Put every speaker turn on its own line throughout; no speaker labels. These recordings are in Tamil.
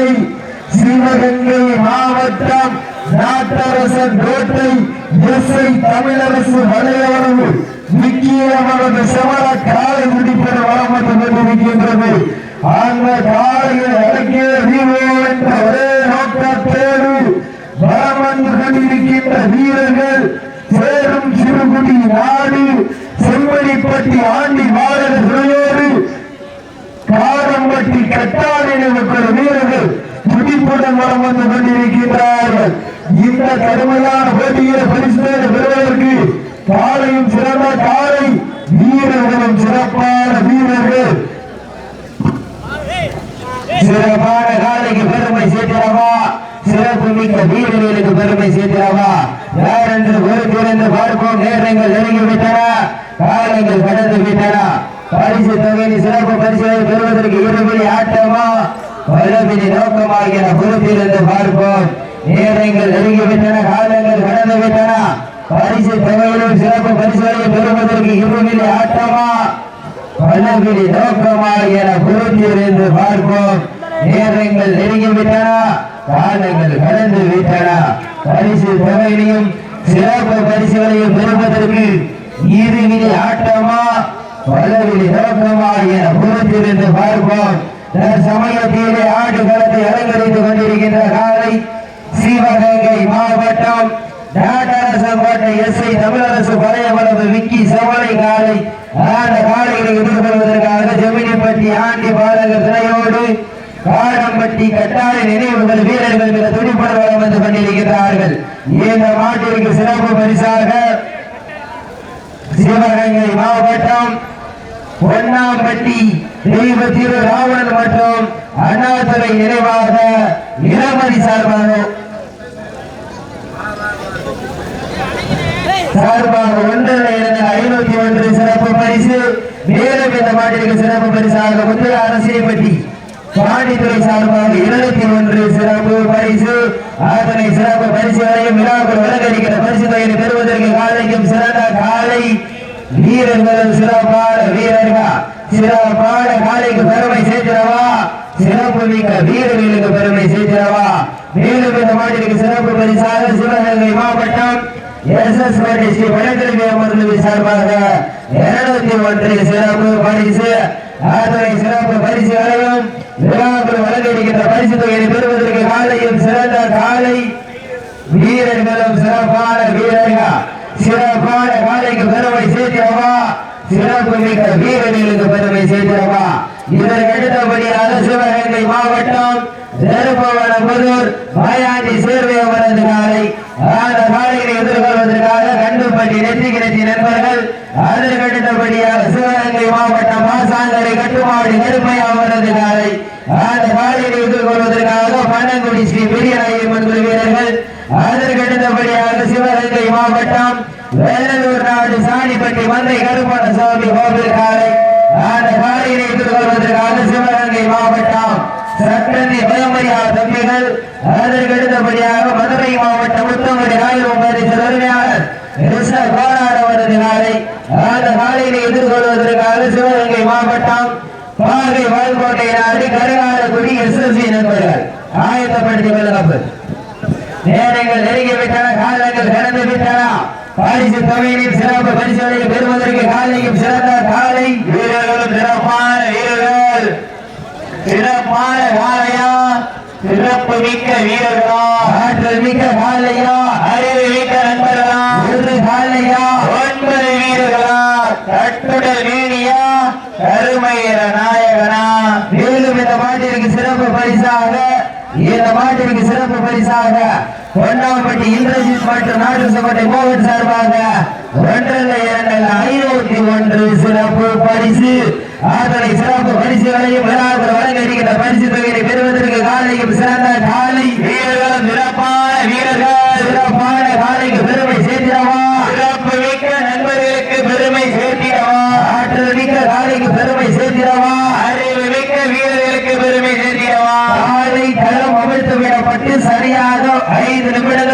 காலை சிவகங்கை மாவட்டம் நாட்டரசன் கோட்டை எஸ்ஐ தமிழரசு வளையவரவு முக்கியமானது சமர காலை முடிப்பட வளம் வந்து கொண்டிருக்கின்றது அந்த காலையில் அடக்கிய வீரோ என்ற ஒரே நோக்கத்தோடு வளம் வந்து கொண்டிருக்கின்ற வீரர்கள் சேரும் சிறுகுடி நாடு செம்மணிப்பட்டி ஆண்டி மாநில துறையோடு காரம்பட்டி கட்டாளி நிலப்பெற வீரர்கள் துடிப்புடன் வரம் வந்து கொண்டிருக்கின்றார்கள் இந்த கடுமையான போட்டியில பரிசுகளை பெறுவதற்கு காலையும் சிறந்த காலை வீரர்களும் சிறப்பான வீரர்கள். சிறப்பான காலைக்கு பெருமை சேர்க்கிறவா? சிறப்பு மிக்க வீரர்களுக்கு பெருமை சேர்க்கிறவா? யார் என்று ஒரு திறந்து பார்ப்போம். நேரங்கள் நெருங்கி விட்டன காலங்கள் கடந்து விட்டன பரிசு தொகையின் சிறப்பு பரிசுகளை பெறுவதற்கு இருபடி ஆட்டமா? வல்லபிடி நோக்கமாகிற பொறுப்பிலிருந்து பார்ப்போம். நேரங்கள் நெருங்கி விட்டன காலங்கள் கடந்து விட்டன பரிசு தொகையிலும் சிறப்பு பரிசுகளை பெறுவதற்கு இருபடி ஆட்டமா? பலவிழி நோக்கமாக என பொருத்தியிருந்து பார்ப்போம். நேரங்கள் நெருங்கிவிட்டன காலங்கள் கடந்து விட்டன பரிசு தொகையிலையும் சிறப்பு பரிசுகளையும் பெறுவதற்கு இறுதி ஆட்டமா? பலவிழி நோக்கமா என பொருத்தியிருந்து பார்ப்போம். சமயத்திலே ஆடு களத்தை அலங்கரித்துக் கொண்டிருக்கின்ற காலை சிவகங்கை மாவட்டம் நாட்டரசன் கோட்டை எஸ் ஐ தமிழரசு பழைய விக்கி செவலை காலை அந்த காலைகளை எதிர்கொள்வதற்காக ஜெமினிப்பட்டி ஆண்டி பாலகர் துணையோடு காடம்பட்டி கட்டாய நினைவுகள் வீரர்கள் மிக துடிப்பட வளம் வந்து கொண்டிருக்கிறார்கள் இந்த மாட்டிற்கு சிறப்பு பரிசாக சிவகங்கை மாவட்டம் பொன்னாம்பட்டி தெய்வ திரு ராவணன் மற்றும் அண்ணாதுரை நினைவாக இளமதி சார்பாக சார்பாக ஒன்றரை இரண்டு ஐநூத்தி ஒன்று சிறப்பு பரிசு. மேலும் இந்த மாட்டிற்கு சிறப்பு பரிசாக முத்திர அரசியல்பட்டி பாண்டித்துறை சார்பாக இருநூத்தி ஒன்று சிறப்பு பரிசு. அதனை சிறப்பு பரிசு வரையும் விழாக்கள் வழங்கடிக்கிற பரிசு தொகையை பெறுவதற்கு காலைக்கும் சிறந்த காலை. வீரர்களும் சிறப்பாக வீரர்கள் சிறப்பான காலைக்கு பெருமை சேர்க்கிறவா சிறப்பு மிக்க வீரர்களுக்கு பெருமை சேர்க்கிறவா மேலும் இந்த மாட்டிற்கு சிறப்பு பரிசாக சிவகங்கை மாவட்டம் எஸ் எஸ் ஸ்ரீ வடகிழக்கு அமர்வு சார்பாக இருநூத்தி ஒன்று சிறப்பு பரிசு. அதனை சிறப்பு பரிசு வழங்கும் விழாக்கள் வழங்கியிருக்கின்ற பரிசு தொகையை பெறுவதற்கு காலையும் சிறந்த காலை வீரர்களும் சிறப்பான வீரர்கள். சிறப்பான காலைக்கு பெருமை சேர்த்திடவா சிறப்பு மிக்க வீரர்களுக்கு பெருமை சேர்த்திடவா இதற்கு அடுத்தபடியாக சிவகங்கை மாவட்டம் தருமபுரம் மாயாண்டி சேர்வை அவரது காலை. அந்த காலையில் எதிர்கொள்வதற்காக கண்டுபட்டி நெற்றி கிணத்தி நண்பர்கள் அதற்கு அடுத்தபடியாக சிவகங்கை மாவட்டம் மாசாங்கரை கட்டுமாடி நெருமை அவரது காலை அந்த காலைகளை எதிர்கொள்வதற்காக பன்னங்குடி ஸ்ரீ பெரியராயம்மன் குழு வீரர்கள் அதற்கு அடுத்தபடியாக சிவகங்கை மாவட்டம் வேலூர் நாடு சாணிப்பட்டி மந்தை கருப்பண சுவாமி கோவில் காலை அந்த காலையை எதிர்கொள்வதற்காக சிவகங்கை மாவட்டம் சட்டந்தி பயமரியா தம்பிகள் அதற்கு அடுத்தபடியாக மதுரை மாவட்டம் முத்தமடி ஆயிரம் பரிசு அருமையாளர் ரிஷப் கோராட வருது நாளை அந்த காலையில் எதிர்கொள்வதற்காக சிவகங்கை பாகை வால்கோட்டை நாடு கருகாலக்குடி எஸ்எஸ்சி நண்பர்கள். ஆயத்தப்படுத்தி கொள்ளுங்கள் நேரங்கள் நெருங்கி விட்டன காலங்கள் கடந்து விட்டன. பரிசு தொகையிலும் சிறப்பு பரிசோதனை பெறுவதற்கு காலையும் சிறந்த காலை. வீரர்களும் சிறப்பான வீரர்கள். சிறப்பான காலையா? சிறப்பு மிக்க வீரர்களா? ஆற்றல் மிக்க காலையா? அறிவு மிக்க நண்பர்களா? ஒரு காலையா? ஒன்பது வீரர்களா? கட்டுடல் மேனியா கருமையிற நாயகனா மேலும் இந்த மாட்டிற்கு சிறப்பு பரிசாக இந்த மாட்டிற்கு சிறப்பு பரிசாக ஒன்றாம்பட்டி இந்திரஜித் மற்றும் நாட்டு சபட்டை மோகன் சார்பாக ஒன்றல்ல இரண்டல்ல ஐநூத்தி ஒன்று சிறப்பு பரிசு. அதனை சிறப்பு பரிசுகளையும் விழாக்கள் வழங்க இருக்கின்ற பரிசு தொகை యాదవ్ ఐదు నిమిషాలు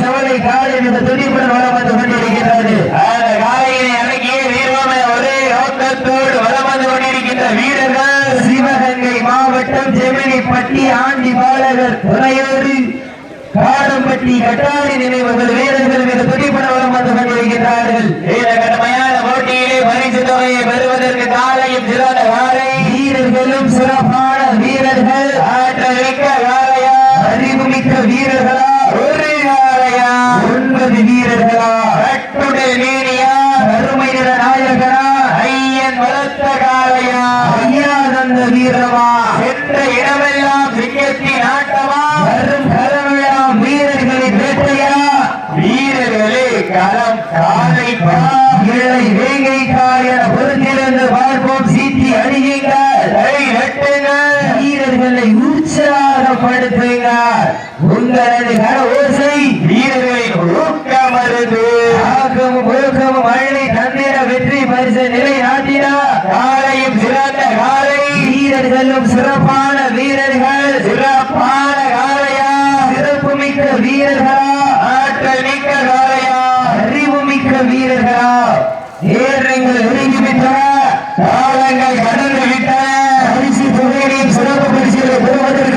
சவலை காடு என்ற துடிப்புடன் வளம் வந்து கொண்டிருக்கின்றது. அந்த காலையினை அடக்கிய வீரமான ஒரே ஓட்டத்தோடு வளம் கொண்டிருக்கின்ற வீரர்கள். சிவகங்கை மாவட்டம் செமினிப்பட்டி ஆண்டி பாலகர் துறையோடு காடம்பட்டி கட்டாரி நினைவுகள் வீரர்கள் மீது துடிப்புடன் வளம் கொண்டிருக்கின்றார்கள். வீர கடமையான போட்டியிலே பரிசு தொகையை பெறுவதற்கு காலையும் சிறந்த காலை. வீரர்களும் சிறப்பான வீரர்கள். வீரமா சென்ற இடமெல்லாம் சிங்கத்தின் ஆட்டமா வரும் கலமெல்லாம் வீரர்களின் வேட்டையா? வீரர்களே களம் காலைப்பா இளை வேங்கைக்கா என பொறுத்திருந்து பார்ப்போம். சீட்டி அடியுங்கள் கை நட்டுங்கள். வீரர்களை உற்சாகப்படுத்துங்கள். திகழும் சிறப்பான வீரர்கள். சிறப்பான காலையா சிறப்பு மிக்க வீரர்களா. ஆற்றல் மிக்க காலையா அறிவு மிக்க வீரர்களா. நேரங்கள் ஒதுங்கிவிட்டன காலங்கள் கடந்து விட்டன. பரிசு தொகையினையும் சிறப்பு பரிசுகளை பெறுவதற்கு